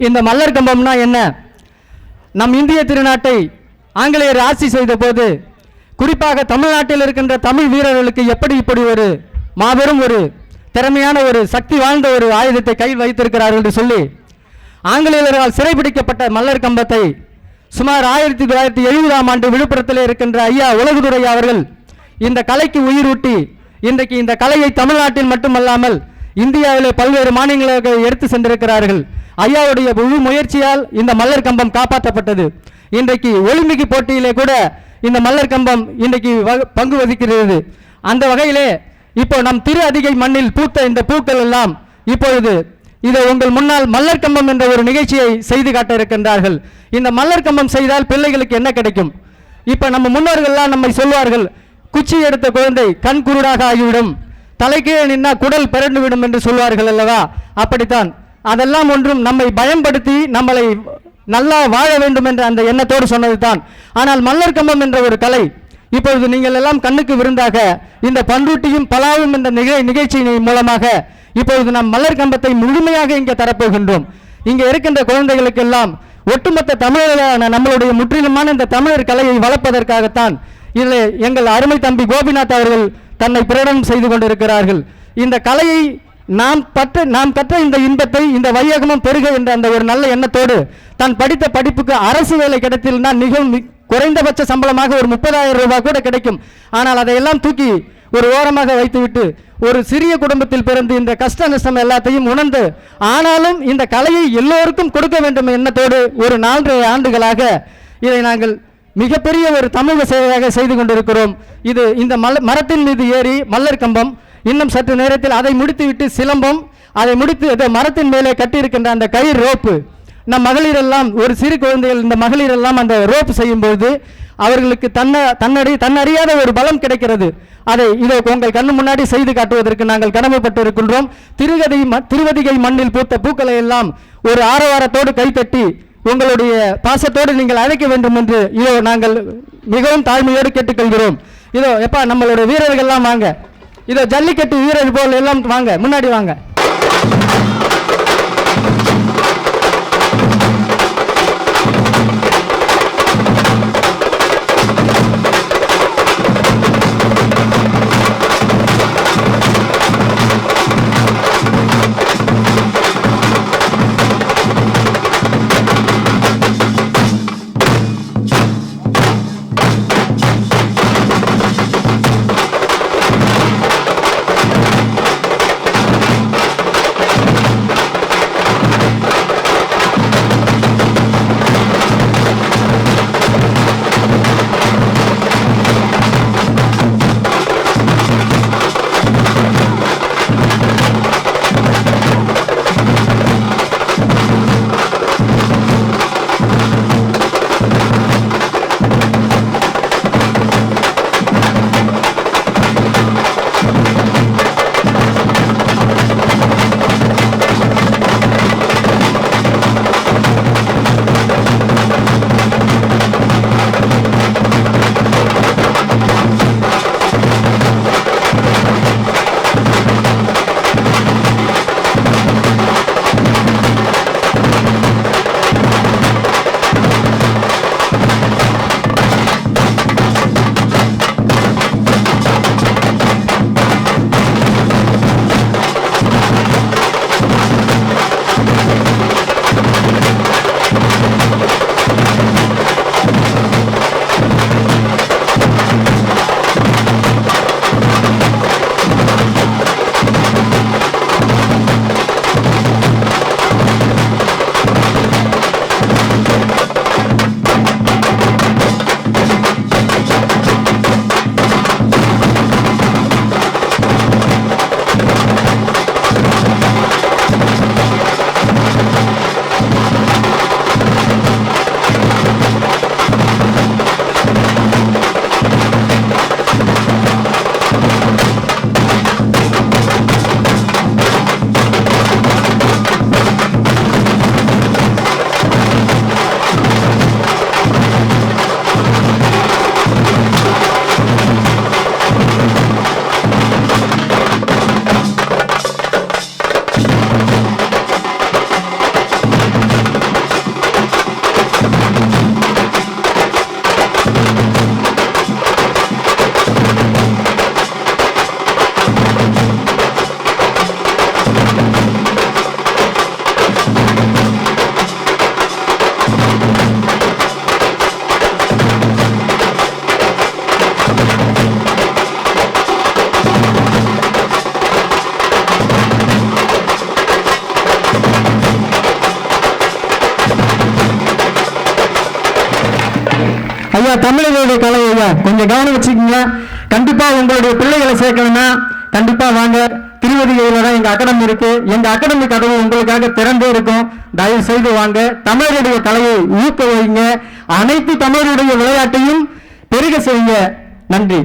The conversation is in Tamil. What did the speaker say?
இந்த மல்லர் கம்பம்னா என்ன? நம் இந்திய திருநாட்டை ஆங்கிலேயர் ஆட்சி செய்த போது குறிப்பாக தமிழ்நாட்டில் இருக்கின்ற தமிழ் வீரர்களுக்கு எப்படி இப்படி ஒரு மாபெரும் ஒரு திறமையான ஒரு சக்தி வாழ்ந்த ஒரு ஆயுதத்தை கையில் வைத்திருக்கிறார்கள் என்று சொல்லி ஆங்கிலேயர்களால் சிறைபிடிக்கப்பட்ட மல்லர் கம்பத்தை சுமார் ஆயிரத்தி தொள்ளாயிரத்தி எழுபதாம் ஆண்டு விழுப்புரத்தில் இருக்கின்ற ஐயா உலகுதுரை அவர்கள் இந்த கலைக்கு உயிரூட்டி இன்றைக்கு இந்த கலையை தமிழ்நாட்டில் மட்டுமல்லாமல் இந்தியாவிலே பல்வேறு மாநிலங்களுக்கு எடுத்து சென்றிருக்கிறார்கள். ஐயாவுடைய முழு முயற்சியால் இந்த மல்லர் கம்பம் காப்பாற்றப்பட்டது. இன்றைக்கு ஒலிம்பிக் போட்டியிலே கூட இந்த மல்லர் கம்பம் இன்றைக்கு வ- பங்கு வகிக்கிறது. அந்த வகையிலே இப்போ நம் திரு அதிகை மண்ணில் பூத்த இந்த பூக்கள் எல்லாம் இப்பொழுது இதை உங்கள் முன்னால் மல்லர் கம்பம் என்ற ஒரு நிகழ்ச்சியை செய்து காட்ட இருக்கின்றார்கள். இந்த மல்லர் கம்பம் செய்தால் பிள்ளைகளுக்கு என்ன கிடைக்கும்? இப்போ நம்ம முன்னோர்கள்லாம் நம்மை சொல்வார்கள் குச்சி எடுத்த குழந்தை கண் குருடாக ஆகிவிடும். தலைக்கீழே நின்னா குடல் பிறண்டு விடும் என்று சொல்வார்கள் அல்லவா? அப்படித்தான். அதெல்லாம் ஒன்றும் நம்மை பயன்படுத்தி நம்மளை நல்லா வாழ வேண்டும் என்ற அந்த எண்ணத்தோடு சொன்னது தான் ஆனால் மல்லர் கம்பம் என்ற ஒரு கலை இப்பொழுது நீங்கள் எல்லாம் கண்ணுக்கு விருந்தாக இந்த பண்ருட்டியும் பலாவும் என்ற நிகழ் நிகழ்ச்சியின் மூலமாக இப்பொழுது நாம் மலர் கம்பத்தை முழுமையாக இங்கே தரப்போகின்றோம். இங்கே இருக்கின்ற குழந்தைகளுக்கெல்லாம் ஒட்டுமொத்த தமிழர்களான நம்மளுடைய முற்றிலுமான இந்த தமிழர் கலையை வளர்ப்பதற்காகத்தான் இதில் எங்கள் அருமை தம்பி கோபிநாத் அவர்கள் தன்னை பிரகடனம் செய்து கொண்டிருக்கிறார்கள். இந்த கலையை நாம் பற்ற நாம் கற்ற இந்த இன்பத்தை இந்த வையகமும் பெருக என்ற அந்த ஒரு நல்ல எண்ணத்தோடு தான் படித்த படிப்புக்கு அரசு வேலை கிடைத்திருந்தா மிகவும் குறைந்தபட்ச சம்பளமாக ஒரு முப்பதாயிரம் ரூபாய் கூட கிடைக்கும். ஆனால் அதையெல்லாம் தூக்கி ஒரு ஓரமாக வைத்துவிட்டு ஒரு சிறிய குடும்பத்தில் பிறந்து இந்த கஷ்ட நஷ்டம் எல்லாத்தையும் உணர்ந்து ஆனாலும் இந்த கலையை எல்லோருக்கும் கொடுக்க வேண்டும் எண்ணத்தோடு ஒரு நான்கு ஆண்டுகளாக இதை நாங்கள் மிகப்பெரிய ஒரு தமிழக சேவையாக செய்து கொண்டிருக்கிறோம். இது இந்த மல மரத்தின் மீது ஏறி மல்லர் கம்பம் இன்னும் சற்று நேரத்தில் அதை முடித்துவிட்டு சிலம்பம் அதை முடித்து அதை மரத்தின் மேலே கட்டியிருக்கின்ற அந்த கயிறு ரோப்பு. நம் மகளிரெல்லாம் ஒரு சிறு குழந்தைகள் இந்த மகளிரெல்லாம் அந்த ரோப் செய்யும்போது அவர்களுக்கு தன்ன தன்னடி தன்னறியாத ஒரு பலம் கிடைக்கிறது. அதை இதை உங்கள் கண்ணு முன்னாடி செய்து காட்டுவதற்கு நாங்கள் கடமைப்பட்டு இருக்கின்றோம் திருகதை ம- திருவதிகை மண்ணில் பூத்த பூக்களை எல்லாம் ஒரு ஆரவாரத்தோடு கைத்தட்டி உங்களுடைய பாசத்தோடு நீங்கள் அழைக்க வேண்டும் என்று இதோ நாங்கள் மிகவும் தாழ்மையோடு கேட்டுக்கொள்கிறோம். இதோ எப்பா நம்மளுடைய வீரர்கள்லாம் வாங்க. இதோ ஜல்லிக்கட்டு வீரர் போல் எல்லாம் வாங்க. முன்னாடி வாங்க. ஐயா தமிழர்களுடைய கலை ஐயா கொஞ்சம் கவனம் வச்சுக்கோங்க. கண்டிப்பாக உங்களுடைய பிள்ளைகளை சேர்க்கணும்னா கண்டிப்பாக வாங்க. திருவதிகையில் தான் எங்கள் அகாடமி இருக்கு. எங்கள் அகாடமி கதவு உங்களுக்காக திறந்தே இருக்கும். தயவு செய்து வாங்க. தமிழருடைய கலையை ஊக்க வைங்க. அனைத்து தமிழருடைய விளையாட்டையும் பெருக செய்யுங்க. நன்றி.